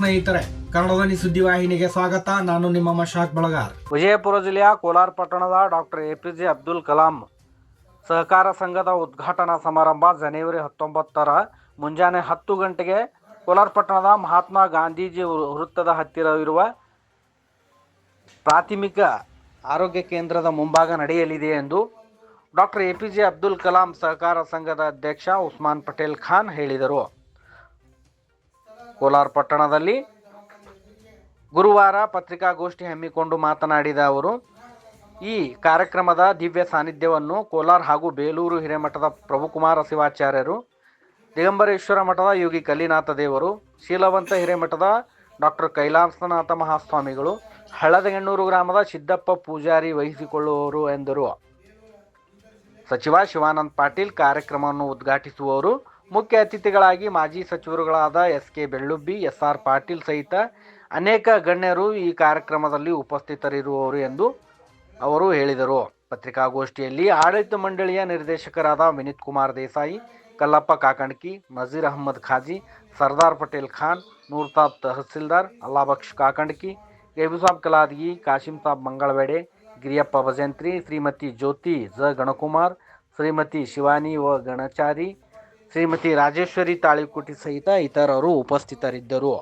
ಸ್ನೇಹಿತರೆ ಸುದ್ದಿ ಸುದ್ದಿವಾಹಿನಿಗೆ ಸ್ವಾಗತ. ನಾನು ನಿಮ್ಮ ಮಶಾಕ್ ಬಳಗಾರ್. ವಿಜಯಪುರ ಜಿಲ್ಲೆಯ ಕೋಲಾರ ಪಟ್ಟಣದ doctor A P J Abdul Kalam ಸಹಕಾರ ಸಂಘದ ಉದ್ಘಾಟನಾ ಸಮಾರಂಭ ಜನವರಿ ಹತ್ತೊಂಬತ್ತರ ಮುಂಜಾನೆ ಹತ್ತು ಗಂಟೆಗೆ ಕೋಲಾರ ಪಟ್ಟಣದ ಮಹಾತ್ಮ ಗಾಂಧೀಜಿ ವೃತ್ತದ ಹತ್ತಿರವಿರುವ ಪ್ರಾಥಮಿಕ ಆರೋಗ್ಯ ಕೇಂದ್ರದ ಮುಂಭಾಗ ನಡೆಯಲಿದೆ ಎಂದು doctor A P J Abdul Kalam ಸಹಕಾರ ಸಂಘದ ಅಧ್ಯಕ್ಷ ಉಸ್ಮಾನ್ ಪಟೇಲ್ ಖಾನ್ ಹೇಳಿದರು. ಕೋಲಾರ ಪಟ್ಟಣದಲ್ಲಿ ಗುರುವಾರ ಪತ್ರಿಕಾಗೋಷ್ಠಿ ಹಮ್ಮಿಕೊಂಡು ಮಾತನಾಡಿದ ಅವರು, ಈ ಕಾರ್ಯಕ್ರಮದ ದಿವ್ಯ ಸಾನ್ನಿಧ್ಯವನ್ನು ಕೋಲಾರ ಹಾಗೂ ಬೇಲೂರು ಹಿರೇಮಠದ ಪ್ರಭುಕುಮಾರ ಶಿವಾಚಾರ್ಯರು, ದಿಗಂಬರೇಶ್ವರ ಮಠದ ಯೋಗಿ ಕಲಿನಾಥ ದೇವರು, ಶೀಲವಂತ ಹಿರೇಮಠದ ಡಾಕ್ಟರ್ ಕೈಲಾಸನಾಥ ಮಹಾಸ್ವಾಮಿಗಳು, ಹಳದಗೆಣ್ಣೂರು ಗ್ರಾಮದ ಸಿದ್ದಪ್ಪ ಪೂಜಾರಿ ವಹಿಸಿಕೊಳ್ಳುವವರು ಎಂದರು. ಸಚಿವ ಶಿವಾನಂದ ಪಾಟೀಲ್ ಕಾರ್ಯಕ್ರಮವನ್ನು ಉದ್ಘಾಟಿಸುವವರು ಮುಖ್ಯ ಅತಿಥಿಗಳಾಗಿ ಮಾಜಿ ಸಚಿವರುಗಳಾದ S K Bellubbi S R Patil ಸಹಿತ ಅನೇಕ ಗಣ್ಯರು ಈ ಕಾರ್ಯಕ್ರಮದಲ್ಲಿ ಉಪಸ್ಥಿತರಿರುವವರು ಎಂದು ಅವರು ಹೇಳಿದರು. ಪತ್ರಿಕಾಗೋಷ್ಠಿಯಲ್ಲಿ ಆಡಳಿತ ಮಂಡಳಿಯ ನಿರ್ದೇಶಕರಾದ ವಿನೀತ್ ಕುಮಾರ್ ದೇಸಾಯಿ, ಕಲ್ಲಪ್ಪ ಕಾಕಣ್ಕಿ ನಜೀರ್ ಅಹಮ್ಮದ್ ಖಾಜಿ, ಸರ್ದಾರ್ ಪಟೇಲ್ ಖಾನ್, ನೂರ್ತಾಬ್ ತಹಸೀಲ್ದಾರ್, ಅಲ್ಲಾಬಕ್ಷ್ ಕಾಕಂಡ್ಕಿ ಗೈಬುಸಾಬ್ ಕಲಾದಗಿ, ಕಾಶಿಂ ಸಾಬ್ ಮಂಗಳವೇಡೆ, ಗಿರಿಯಪ್ಪ ಭಜಂತ್ರಿ, ಶ್ರೀಮತಿ ಜ್ಯೋತಿ ಜ ಗಣಕುಮಾರ್, ಶ್ರೀಮತಿ ಶಿವಾನಿ ವ ಗಣಚಾರಿ ಶ್ರೀಮತಿ ರಾಜೇಶ್ವರಿ ತಾಳಿಕುಟಿ ಸಹಿತ ಇತರರು ಉಪಸ್ಥಿತರಿದ್ದರು.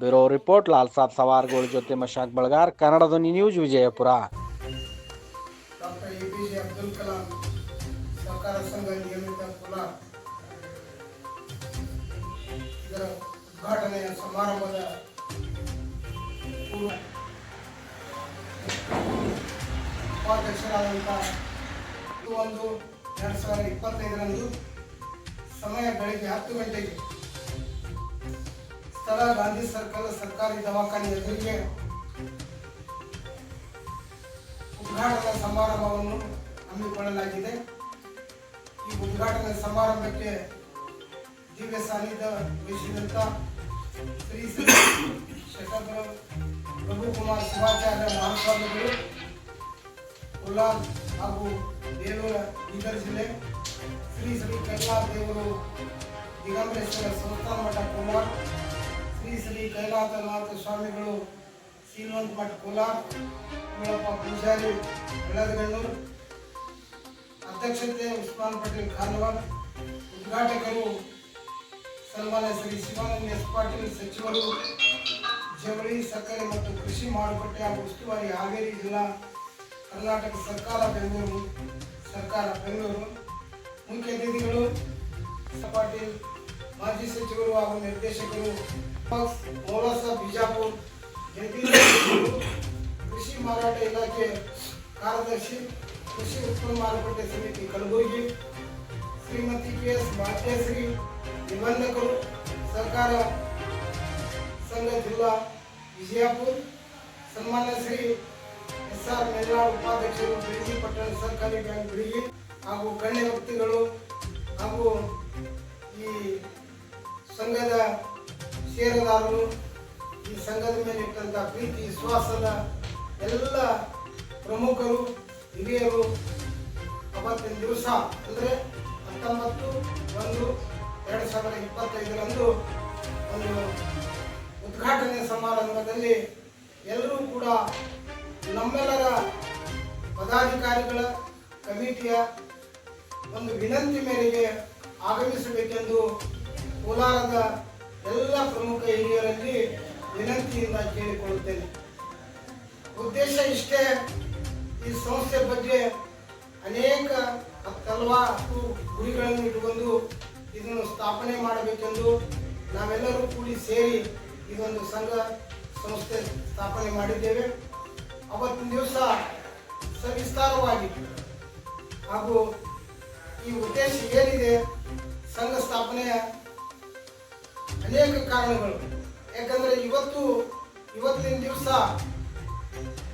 ಬ್ಯೂರೋ ರಿಪೋರ್ಟ್, ಲಾಲ್ ಸಾಬ್ ಸವಾರ್ಗೋಳ್ ಜೊತೆ ಮಶಾಕ್ ಬಳಗಾರ್, ಕನ್ನಡ ಧ್ವನಿ ನ್ಯೂಸ್, ವಿಜಯಪುರ. ಅಬ್ದುಲ್ ಕಲಾಂ ಸಹಕಾರ ಸಂಘ ನಿಯಮಿತ ಇದರ ಸಮಾರಂಭದ ಉಪಾಧ್ಯಕ್ಷರಾದಂಥ ಒಂದು ಎರಡು ಸಾವಿರದ ಇಪ್ಪತ್ತೈದರಂದು ಸಮಯ ಬೆಳಗ್ಗೆ ಹತ್ತು ಗಂಟೆಗೆ. ಸ್ಥಳ ಗಾಂಧಿ ಸರ್ಕಲ್ ಸರ್ಕಾರಿ ದವಾಖಾನೆ ಎದುರಿಗೆ ಉದ್ಘಾಟನಾ ಸಮಾರಂಭವನ್ನು ಹಮ್ಮಿಕೊಳ್ಳಲಾಗಿದೆ. ಈ ಉದ್ಘಾಟನಾ ಸಮಾರಂಭಕ್ಕೆ ದಿವ್ಯ ಸಾನ್ನಿಧ್ಯ ವಹಿಸಿದಂಥ ಶ್ರೀ ಶ್ರೀ ಪ್ರಭುಕುಮಾರ್ ಶಿವಾಚಾರ್ಯ ಮಹಾಸ್ವಾಮಿಗಳು, ಕೋಲಾರ ಹಾಗೂ ಬೇಲೂರ ಬೀದರ್ ಜಿಲ್ಲೆ ಶ್ರೀ ಶ್ರೀ ಕೈಲಾಸ ದೇವರು ದಿಗಂಬರೇಶ್ವರ ಸಂಸ್ಥಾನ ಮಠ ಕುಮಾರ್ ಶ್ರೀ ಶ್ರೀ ಕೈಲಾಸನಾಥ ಸ್ವಾಮಿಗಳು ಶ್ರೀಮಂತ ಮಠ ಕೋಲಾರ್ ಕುಳಪ್ಪ ಪೂಜಾರಿ ಬೆಳದಗಣ್ಣೂರು ಅಧ್ಯಕ್ಷತೆ ಉಸ್ಮಾನ್ ಪಟೇಲ್ ಖಾನ್ವಾಲ್ ಉದ್ಘಾಟಕರು ಸನ್ಮಾನ್ಯ ಶ್ರೀ ಶಿವಾನಂದ ಎಸ್ ಪಾಟೀಲ್ ಸಚಿವರು, ಜವಳಿ, ಸಕ್ಕರೆ ಮತ್ತು ಕೃಷಿ ಮಾರುಕಟ್ಟೆ ಹಾಗೂ ಉಸ್ತುವಾರಿ ಹಾವೇರಿ ಜಿಲ್ಲಾ ಕರ್ನಾಟಕ ಸರ್ಕಾರ, ಬೆಂಗಳೂರು ಸರ್ಕಾರ, ಬೆಂಗಳೂರು. ಮುಖ್ಯ ಅತಿಥಿಗಳು ಸ. ಪಾಟೀಲ್ ಮಾಜಿ ಸಚಿವರು ಹಾಗೂ ನಿರ್ದೇಶಕರು ಮೌಲಾಸ ಬಿಜಾಪುರ್ ಜಗದೀಶ್ ಸಚಿವರು, ಕೃಷಿ ಮಾರಾಟ ಇಲಾಖೆ ಕಾರ್ಯದರ್ಶಿ ಕೃಷಿ ಉತ್ಪನ್ನ ಮಾರುಕಟ್ಟೆ ಸಮಿತಿ ಕಲಬುರಗಿ ಶ್ರೀಮತಿ ಕೆ ಎಸ್ ಭಾಗ್ಯಶ್ರೀ ನಿಬಂಧಕರು ಸಹಕಾರ ಸಂಘ ಜಿಲ್ಲಾ ವಿಜಯಪುರ ಸನ್ಮಾನ್ಯ ಶ್ರೀ ಎಸ್ ಆರ್ ಮೆಲ್ನಾಳ್ ಉಪಾಧ್ಯಕ್ಷರು ಬಿಳಿಗಿ ಪಟ್ಟಣ ಸರ್ಕಾರಿ ಬ್ಯಾಂಕ್ ಬಿಳಿಗಿ ಹಾಗೂ ಗಣ್ಯ ವ್ಯಕ್ತಿಗಳು ಹಾಗೂ ಈ ಸಂಘದ ಷೇರುದಾರರು ಈ ಸಂಘದ ಮೇಲೆ ಇಟ್ಟಂಥ ಪ್ರೀತಿ ವಿಶ್ವಾಸದ ಎಲ್ಲ ಪ್ರಮುಖರು, ಹಿರಿಯರು ಅವತ್ತಿನ ದಿವಸ ಅಂದರೆ ಹತ್ತೊಂಬತ್ತು ಒಂದು ಎರಡು ಸಾವಿರದ ಇಪ್ಪತ್ತೈದರಂದು ಒಂದು ಉದ್ಘಾಟನೆ ಸಮಾರಂಭದಲ್ಲಿ ಎಲ್ಲರೂ ಕೂಡ ನಮ್ಮೆಲ್ಲರ ಪದಾಧಿಕಾರಿಗಳ, ಕಮಿಟಿಯ ಒಂದು ವಿನಂತಿ ಮೇರೆಗೆ ಆಗಮಿಸಬೇಕೆಂದು ಕೋಲಾರದ ಎಲ್ಲ ಪ್ರಮುಖ ಹಿರಿಯರಲ್ಲಿ ವಿನಂತಿಯಿಂದ ಕೇಳಿಕೊಳ್ಳುತ್ತೇನೆ. ಉದ್ದೇಶ ಇಷ್ಟೇ, ಈ ಸಂಸ್ಥೆ ಬಗ್ಗೆ ಅನೇಕ ಹತ್ತಲ್ವಾರು ಗುರಿಗಳನ್ನು ಇಟ್ಟುಕೊಂಡು ಇದನ್ನು ಸ್ಥಾಪನೆ ಮಾಡಬೇಕೆಂದು ನಾವೆಲ್ಲರೂ ಕೂಡಿ ಸೇರಿ ಇದೊಂದು ಸಂಘ ಸಂಸ್ಥೆ ಸ್ಥಾಪನೆ ಮಾಡಿದ್ದೇವೆ. ಅವತ್ತಿನ ದಿವಸ ಸವಿಸ್ತಾರವಾಗಿ ಹಾಗೂ ಈ ಉದ್ದೇಶ ಏನಿದೆ? ಸಂಘ ಸ್ಥಾಪನೆಯ ಅನೇಕ ಕಾರಣಗಳು. ಯಾಕಂದರೆ ಇವತ್ತು, ಇವತ್ತಿನ ದಿವಸ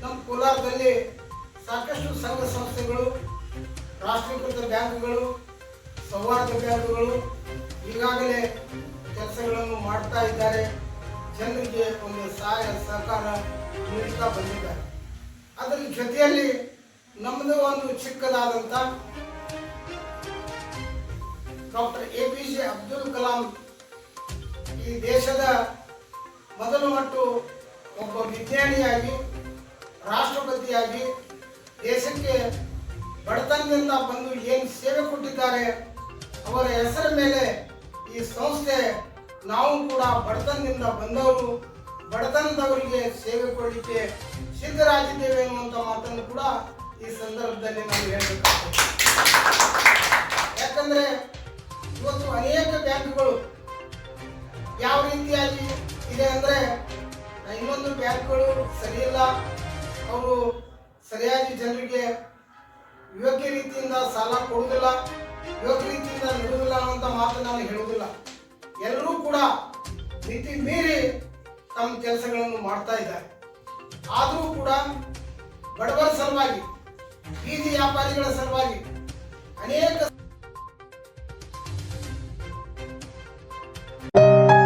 ನಮ್ಮ ಕೋಲಾರದಲ್ಲಿ ಸಾಕಷ್ಟು ಸಂಘ ಸಂಸ್ಥೆಗಳು, ರಾಷ್ಟ್ರೀಕೃತ ಬ್ಯಾಂಕ್ಗಳು, ಸೌಹಾರ್ದ ಬ್ಯಾಂಕ್ಗಳು ಈಗಾಗಲೇ ಕೆಲಸಗಳನ್ನು ಮಾಡ್ತಾ ಇದ್ದಾರೆ. ಜನರಿಗೆ ಒಂದು ಸಹಾಯ, ಸಹಕಾರ ನೀಡುತ್ತಾ ಬಂದಿದ್ದಾರೆ. ಅದರ ಜೊತೆಯಲ್ಲಿ ನಮ್ಮದು ಒಂದು ಚಿಕ್ಕದಾದಂಥ doctor A P J Abdul Kalam ಈ ದೇಶದ ಮೊದಲು ಮಟ್ಟು ಒಬ್ಬ ವಿಜ್ಞಾನಿಯಾಗಿ, ರಾಷ್ಟ್ರಪತಿಯಾಗಿ ದೇಶಕ್ಕೆ ಬಡತನದಿಂದ ಬಂದು ಏನು ಸೇವೆ ಕೊಟ್ಟಿದ್ದಾರೆ, ಅವರ ಹೆಸರ ಮೇಲೆ ಈ ಸಂಸ್ಥೆ, ನಾವು ಕೂಡ ಬಡತನದಿಂದ ಬಂದವರು, ಬಡತನದವರಿಗೆ ಸೇವೆ ಕೊಡಲಿಕ್ಕೆ ಸಿದ್ಧರಾಗಿದ್ದೇವೆ ಎನ್ನುವಂಥ ಮಾತನ್ನು ಕೂಡ ಈ ಸಂದರ್ಭದಲ್ಲಿ ನಾವು ಹೇಳಬೇಕಾಗ್ತದೆ. ಯಾಕಂದ್ರೆ ಇವತ್ತು ಅನೇಕ ಬ್ಯಾಂಕ್ಗಳು ಯಾವ ರೀತಿಯಾಗಿ ಇದೆ ಅಂದ್ರೆ ಇನ್ನೊಂದು ಬ್ಯಾಂಕ್ಗಳು ಸರಿಯಿಲ್ಲ ಅವರು ಸರಿಯಾಗಿ ಜನರಿಗೆ ಯೋಗ್ಯ ರೀತಿಯಿಂದ ಸಾಲ ಕೊಡುವುದಿಲ್ಲ, ಯೋಗ್ಯ ರೀತಿಯಿಂದ ನೀಡುವುದಿಲ್ಲ ಅನ್ನುವಂಥ ಮಾತು ನಾನು ಹೇಳುವುದಿಲ್ಲ. ಎಲ್ಲರೂ ಕೂಡ ಮಿತಿ ಮೀರಿ ತಮ್ಮ ಕೆಲಸಗಳನ್ನು ಮಾಡ್ತಾ ಇದ್ದಾರೆ. ಆದರೂ ಕೂಡ ಬಡವರ ಸಲುವಾಗಿ, ಬೀದಿ ವ್ಯಾಪಾರಿಗಳ ಸಲುವಾಗಿ